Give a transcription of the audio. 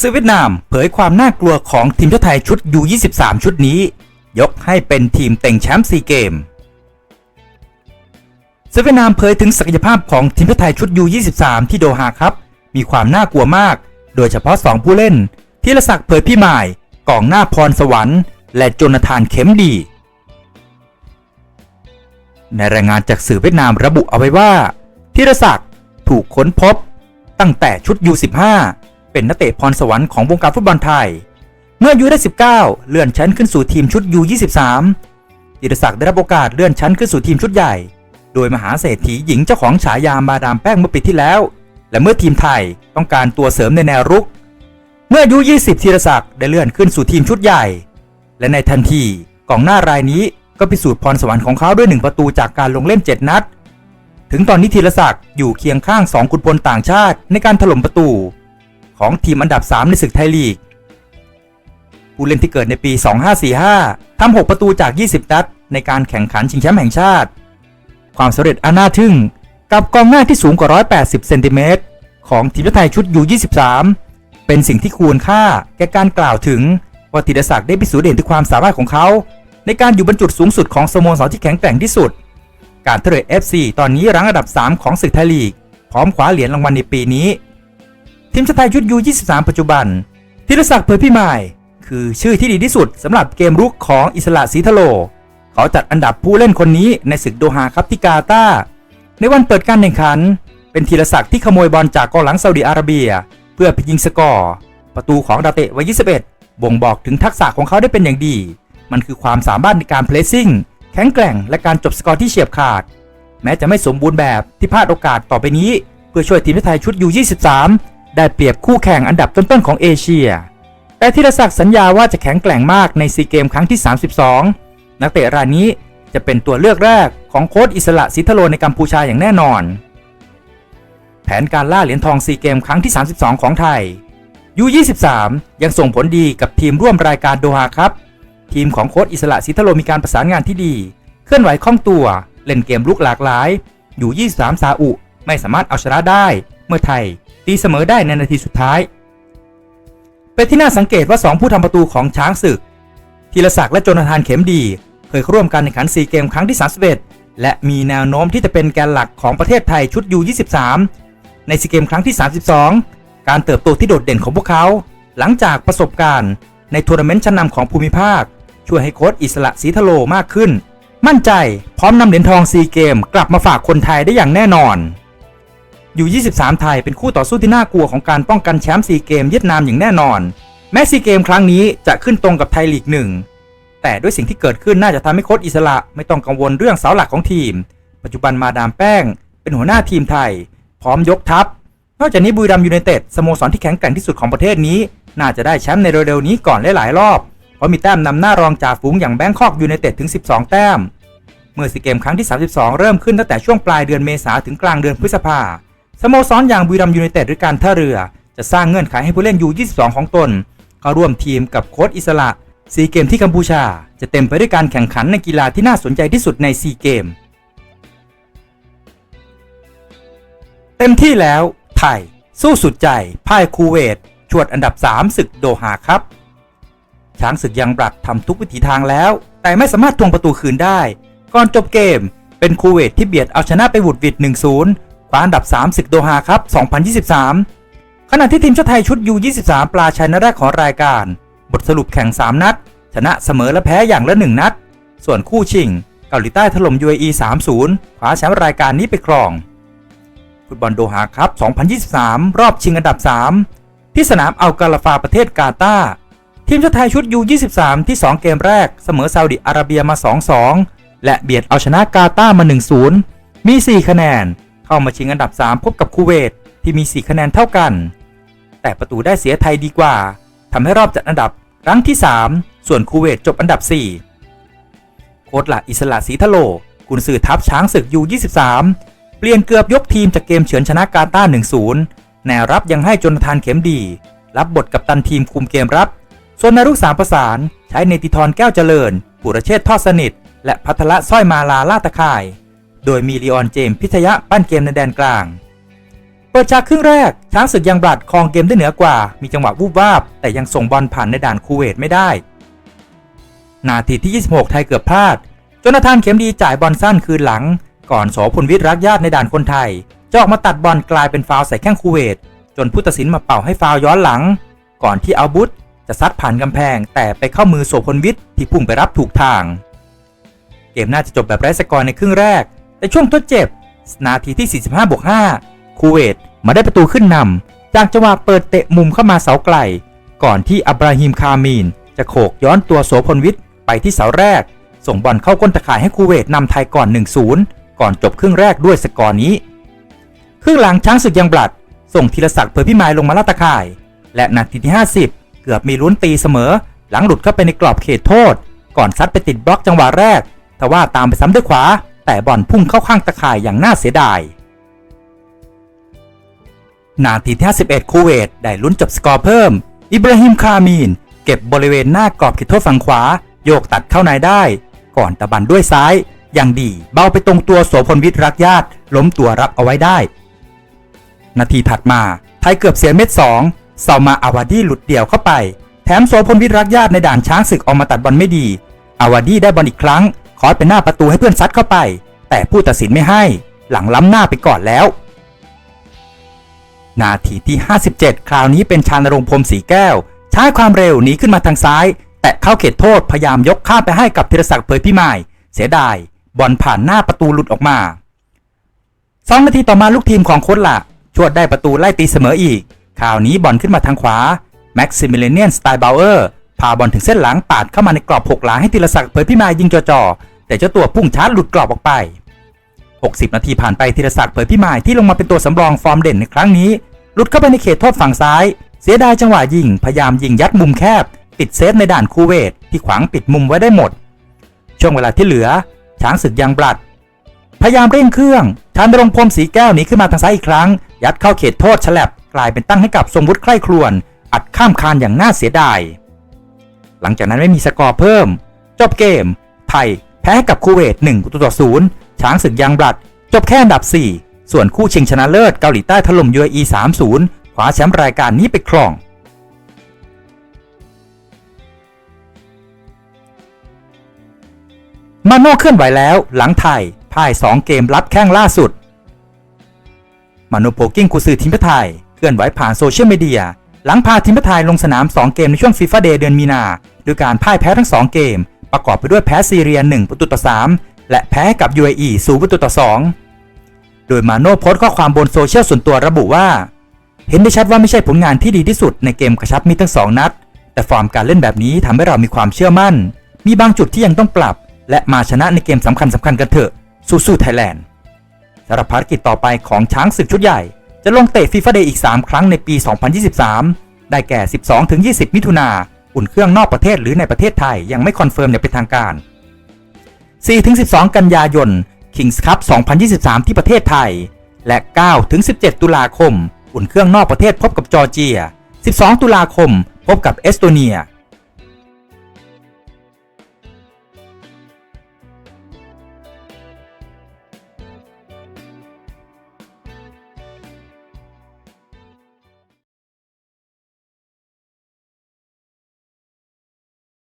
ซึ่งเวียดนามเผยความน่ากลัวของทีมชาติไทยชุด U23 ชุดนี้ ยกให้เป็นทีมเต็งแชมป์ซีเกมซึ่งเวียดนามเผยถึงศักยภาพของทีมชาติไทยชุด U23 ที่โดฮาครับ มีความน่ากลัวมาก โดยเฉพาะ 2 ผู้เล่นธีรศักดิ์เผยพี่หมายกองหน้าพรสวรรค์ และโจนาธานเข็มดี ในรายงานจากสื่อเวียดนามระบุเอาไว้ว่าธีรศักดิ์ถูกค้นพบตั้งแต่ชุด U15 เป็นนักเตะพรสวรรค์ของวงการฟุตบอลไทย เมื่ออายุได้ 19 เลื่อนชั้นขึ้นสู่ทีมชุด U23 ธีรศักดิ์ได้รับโอกาสเลื่อนชั้นขึ้นสู่ทีมชุดใหญ่ โดยมหาเศรษฐีหญิงเจ้าของฉายามาดามแป้งเมื่อปีที่แล้ว และเมื่อทีมไทยต้องการตัวเสริมในแนวรุก เมื่ออายุ 20 ธีรศักดิ์ได้เลื่อนขึ้นสู่ทีมชุดใหญ่ และในทันทีกองหน้ารายนี้ก็พิสูจน์พรสวรรค์ของเขาด้วยหนึ่งประตูจากการลงเล่น 7 นัด ถึงตอนนี้ธีรศักดิ์อยู่เคียงข้าง 2 ขุนพลต่างชาติในการถล่มประตู ของทีมอันดับ 3 ในศึกไทยลีก ผู้เล่นที่เกิดในปี 2545 ทำ 6 ประตูจาก 20 นัด ในการแข่งขันชิงแชมป์แห่งชาติ ความสำเร็จอันน่าทึ่ง กับกองหน้าที่สูงกว่า 180 เซนติเมตรของทีมชาติไทยชุด U23 เป็นสิ่งที่ควรค่าแก่การกล่าวถึงว่าธีรศักดิ์ได้พิสูจน์เด่นถึงความสามารถของเขา ในการอยู่บนจุดสูงสุดของสโมสรที่แข็งแกร่งที่สุด การเทรด FC ตอนนี้รั้งอันดับ 3 ของศึกไทยลีก พร้อมคว้าเหรียญรางวัลในปีนี้ ทีมชาติไทยชุด U23 ปัจจุบันธีรศักดิ์เผยพี่หมาย คือชื่อที่ดีที่สุดสำหรับเกมรุกของอิสระศรีทะโล เขาจัดอันดับผู้เล่นคนนี้ในศึกโดฮาครับที่กาตาในวันเปิดการแข่งขัน เป็นธีรศักดิ์ที่ขโมยบอลจากกองหลังซาอุดิอาระเบีย เพื่อไปยิงสกอร์ ประตูของดาเตะวัย 21 บ่งบอกถึงทักษะของเขาได้เป็นอย่างดี มันคือความสามารถในการเพลสซิ่งแข็งแกร่งและการจบสกอร์ที่เฉียบขาด แม้จะไม่สมบูรณ์แบบที่พลาดโอกาสต่อไปนี้ เพื่อช่วยทีมชาติไทยชุด U23 ได้เปรียบคู่แข่งอันดับต้นๆของเอเชีย แต่ธีรศักดิ์สัญญาว่าจะแข็งแกร่งมากในซีเกมครั้งที่ 32 นักเตะรายนี้จะเป็นตัวเลือกแรกของโค้ชอิสระสิทธโลในกัมพูชาอย่างแน่นอน แผนการล่าเหรียญทองซีเกมครั้งที่ 32 ของไทย U23 ยังส่งผลดีกับทีมร่วมรายการโดฮาครับ ทีมของโค้ชอิสระสิทธโลมีการประสานงานที่ดี เคลื่อนไหวคล่องตัว เล่นเกมลุกหลากหลายอยู่23ซาอุไม่สามารถเอาชนะได้ เมื่อไทย ตีเสมอได้ในนาทีสุดท้าย เป็นที่น่าสังเกตว่า 2 ผู้ทำประตูของช้างศึกธีรศักดิ์และโจนาธานเข็มดี เคยร่วมการแข่งขันซีเกมครั้งที่ 31 และมีแนวโน้มที่จะเป็นแกนหลักของประเทศไทยชุด U23 ในซีเกมครั้งที่ 32 การเติบโตที่โดดเด่นของพวกเขา หลังจากประสบการณ์ ในทัวร์นาเมนต์ชั้นนำของภูมิภาค ช่วยให้โค้ชอิสระศรีทะโลมากขึ้น มั่นใจพร้อมนำเหรียญทองซีเกม กลับมาฝากคนไทยได้อย่างแน่นอน อยู่ 23 ไทยเป็นคู่ต่อสู้ที่น่ากลัวของการป้องกันแชมป์ซีเกมเวียดนามอย่างแน่นอน แม้ซีเกมครั้งนี้จะขึ้นตรงกับไทยลีกหนึ่งแต่ด้วยสิ่งที่เกิดขึ้นน่าจะทำให้โค้ชอิสระไม่ต้องกังวลเรื่องเสาหลักของทีม ปัจจุบันมาดามแป้ง เป็นหัวหน้าทีมไทย พร้อมยกทัพ นอกจากนี้บุรีรัมย์ยูไนเต็ดสโมสรที่แข็งแกร่งที่สุดของประเทศนี้ น่าจะได้แชมป์ในเร็วๆนี้ก่อนหลายๆรอบ เพราะมีแต้มนำหน้ารองจ่าฝูงอย่างแบงคอกยูไนเต็ดถึง 12 แต้ม เมื่อซีเกมครั้งที่ 32 เริ่มขึ้นตั้งแต่ช่วงปลายเดือนเมษาถึงกลางเดือนพฤษภา สโมสรอย่างบุรีรัมยูไนเต็ดหรือการท่าเรือ จะสร้างเงื่อนไขให้ผู้เล่นยู22 ของตนเข้าร่วมทีมกับโค้ชอิสระซีเกมที่กัมพูชา จะเต็มไปด้วยการแข่งขันในกีฬาที่น่าสนใจที่สุดในซีเกม เต็มที่แล้ว ไทย สู้สุดใจพ่ายคูเวต ชวดอันดับ 3 ศึกโดฮาครับ ช้างศึกยังบลัดทำทุกวิถีทางแล้ว แต่ไม่สามารถทวงประตูคืนได้ ก่อนจบเกม เป็นคูเวตที่เบียดเอาชนะไปบุดวิด1-0 คว้าอันดับ 3 ศึกโดฮาครับ 2023 ขณะที่ทีมชาติไทยชุด U23 ปลาชัยนัดแรกของรายการ บทสรุปแข่ง 3 นัด ชนะเสมอและแพ้อย่างละ 1 นัด ส่วนคู่ชิง เกาหลีใต้ถล่ม UAE 3-0คว้าแชมป์รายการนี้ไปครอง ฟุตบอลโดฮาครับ 2023 รอบชิงอันดับ 3 ที่สนามอัลกาลาฟาประเทศกาตาร์ทีมชาติไทยชุด U23 ที่ 2 เกมแรก เสมอซาอุดิอาระเบียมา 2-2 และเบียดเอาชนะกาตาร์มา 1-0 มี 4 คะแนน เข้ามาชิงอันดับ 3 พบกับคูเวตที่มี 4 คะแนนเท่ากัน แต่ประตูได้เสียไทยดีกว่าทำให้รอบจัดอันดับรั้งที่ 3 ส่วนคูเวตจบอันดับ 4 โค้ชหลักอิสระศรีทะโลกุนสื่อทัพช้างศึก U23 เปลี่ยนเกือบยกทีมจากเกมเฉือนชนะกาตาร์1-0 แนวรับยังให้จนทานเข็มดี รับบทกับตันทีมคุมเกมรับ ส่วนในลูกสามประสานใช้เนติธรแก้วเจริญ ปุรเชษทอดสนิท และพัทละสร้อยมาลาลาตะข่าย โดยมีลีออนเจมส์พิทยะปั้นเกมในแดนกลาง เปิดฉากครึ่งแรก ช้างศึกยังบลัดครองเกมได้เหนือกว่า มีจังหวะวูบวาบ แต่ยังส่งบอลผ่านในด่านคูเวตไม่ได้ นาทีที่ 26 ไทยเกือบพลาดจนาธานเข็มดีจ่ายบอลสั้นคืนหลัง ก่อนโสพลวิทย์รักญาติในด่านคนไทยจะออกมาตัดบอลกลายเป็นฟาวใส่แข้งคูเวต จนผู้ตัดสินมาเป่าให้ฟาวย้อนหลัง ก่อนที่อาบุตจะซัดผ่านกำแพง แต่ไปเข้ามือโสพลวิทย์ที่พุ่งไปรับถูกทาง เกมน่าจะจบแบบไร้สกอร์ในครึ่งแรก แต่ช่วงทดเจ็บ นาทีที่ 45บวก5คูเวตมาได้ประตูขึ้นนำจากจังหวะเปิดเตะมุมเข้ามาเสาไกล ก่อนที่อับราฮิมคามีน จะโขกย้อนตัวโสพลวิทย์ไปที่เสาแรก ส่งบอลเข้าก้นตะข่ายให้คูเวตนำไทยก่อน 1-0 ก่อนจบครึ่งแรกด้วยสกอร์นี้ ครึ่งหลังช้างศึกยังบลัด ส่งธีรศักดิ์เผยพิมายลงมาลาดตะข่าย และนาทีที่ 50 เกือบมีลุ้นตีเสมอ หลังหลุดเข้าไปในกรอบเขตโทษ ก่อนซัดไปติดบล็อกจังหวะแรกทว่าตามไปซ้ำด้วยขวา แต่บอลพุ่งเข้าข้างตะข่ายอย่างน่าเสียดาย นาทีที่51คูเวตได้ลุ้นจบสกอร์เพิ่ม อิบราฮิมคามีน เก็บบริเวณหน้ากรอบเขตโทษฝั่งขวา โยกตัดเข้าในได้ ก่อนตะบันด้วยซ้าย อย่างดีเบาไปตรงตัวโสพลวิทย์รักญาติ ล้มตัวรับเอาไว้ได้ นาทีถัดมาไทยเกือบเสียเม็ด2เซามาอาวาดีหลุดเดี่ยวเข้าไป แถมโสพลวิทย์รักญาติในด่านช้างศึกออกมาตัดบอลไม่ดีอาวาดีได้บอลอีกครั้ง ขอเป็นหน้าประตูให้เพื่อนซัดเข้าไป แต่ผู้ตัดสินไม่ให้ หลังล้ำหน้าไปก่อนแล้ว นาทีที่ 57 คราวนี้เป็นชานรงพรมสีแก้ว ใช้ความเร็วหนีขึ้นมาทางซ้าย แต่เข้าเขตโทษพยายามยกข้ามไปให้กับธีรศักดิ์เผยพิมายเสียดายบอลผ่านหน้าประตูหลุดออกมาสองนาทีต่อมาลูกทีมของโค้ชละชวดได้ประตูไล่ตีเสมออีก คราวนี้บอลขึ้นมาทางขวาแม็กซิมิเลเนียนสไตล์บาวเออร์ พาบอลถึงเส้นหลังปาดเข้ามาในกรอบหกหลาให้ธีรศักดิ์เผยพิมายยิงจ่อๆแต่เจ้าตัวพุ่งชาร์จหลุดกรอบออกไป 60 นาทีผ่านไปธีรศักดิ์เผยพิมายที่ลงมาเป็นตัวสำรองฟอร์มเด่นในครั้งนี้ หลุดเข้าไปในเขตโทษฝั่งซ้าย เสียดายจังหวะยิง พยายามยิงยัดมุมแคบ ติดเซฟในด่านคูเวตที่ขวางปิดมุมไว้ได้หมด ช่วงเวลาที่เหลือ ช้างศึกยังบลัด พยายามเร่งเครื่องชานรงพรมสีแก้วหนีขึ้นมาทางซ้ายอีกครั้ง ยัดเข้าเขตโทษฉลับกลายเป็นตั้งให้กับทรงวุฒิใคร่ครวญอัดข้ามคานอย่างน่าเสียดาย หลังจากนั้นไม่มีสกอร์เพิ่ม จบเกม ไทย แพ้ให้กับคูเวต1ตูต่อ0ช้างศึกยังบลัด จบแค่อันดับ 4 ส่วนคู่ชิงชนะเลิศเกาหลีใต้ถล่ม UAE 3-0คว้าแชมป์รายการนี้ไปครองมาโน่เคลื่อนไหวแล้วหลังไทยพ่าย 2 เกมรับแข้งล่าสุด มาโนโพกิ้งกุซือทีมชาติไทย เคลื่อนไหวผ่านโซเชียลมีเดีย หลังพาทีมชาติไทยลงสนาม 2 เกมในช่วงฟีฟ่าเดย์เดือนมีนา ด้วยการพ่ายแพ้ทั้ง 2 เกม ประกอบไปด้วยแพ้ซีเรีย 1 ประตูต่อ 3 และแพ้กับ UAE 0ประตูต่อ 2 โดยมาโน่โพสต์ข้อความบนโซเชียลส่วนตัวระบุว่า เห็นได้ชัดว่าไม่ใช่ผลงานที่ดีที่สุดในเกมกระชับมิตรทั้งสองนัด แต่ฟอร์มการเล่นแบบนี้ทำให้เรามีความเชื่อมั่น มีบางจุดที่ยังต้องปรับ และมาชนะในเกมสำคัญสำคัญกันเถอะสู้ๆไทยแลนด์สำหรับภารกิจต่อไปของช้างศึกชุดใหญ่ จะลงเตะฟีฟ่าเดย์อีก 3 ครั้งในปี 2023 ได้แก่ 12-20 มิถุนา อุ่นเครื่องนอกประเทศหรือในประเทศไทยยังไม่คอนเฟิร์มอย่างเป็นทางการ 4-12 กันยายน Kings Cup 2023 ที่ประเทศไทย และ 9-17 ตุลาคม อุ่นเครื่องนอกประเทศพบกับจอร์เจีย 12 ตุลาคม พบกับเอสโตเนีย